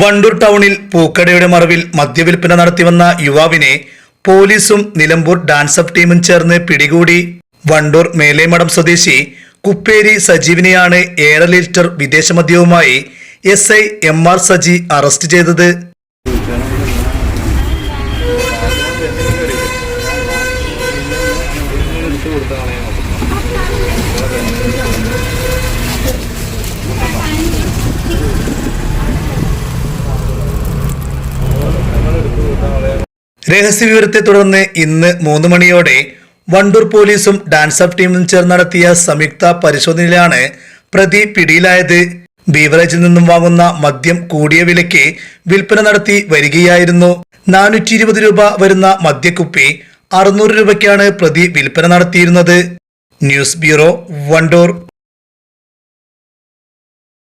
വണ്ടൂർ ടൗണിൽ പൂക്കടയുടെ മറവിൽ മദ്യവിൽപ്പന നടത്തിവന്ന യുവാവിനെ പോലീസും നിലമ്പൂർ ഡാൻസ് അപ്പ് ടീമും ചേർന്ന് പിടികൂടി. വണ്ടൂർ മേലേമഠം സ്വദേശി കുപ്പേരി സജീവിനെയാണ് ഏഴര ലിറ്റർ വിദേശ മദ്യവുമായി S I M R Saji arrest ചെയ്തത്. രഹസ്യവിവരത്തെ തുടർന്ന് ഇന്ന് മൂന്ന് മണിയോടെ വണ്ടൂർ പോലീസും ഡാൻസ് അപ്പ് ടീമും ചേർന്ന് നടത്തിയ സംയുക്ത പരിശോധനയിലാണ് പ്രതി പിടിയിലായത്. ബീവറേജിൽ നിന്നും വാങ്ങുന്ന മദ്യം കൂടിയ വിലയ്ക്ക് വിൽപ്പന നടത്തി വരികയായിരുന്നു. നാനൂറ്റി ഇരുപത് രൂപ വരുന്ന മദ്യക്കുപ്പി അറുന്നൂറ് രൂപയ്ക്കാണ് പ്രതി വിൽപ്പന നടത്തിയിരുന്നത്. News bureau Wandoor.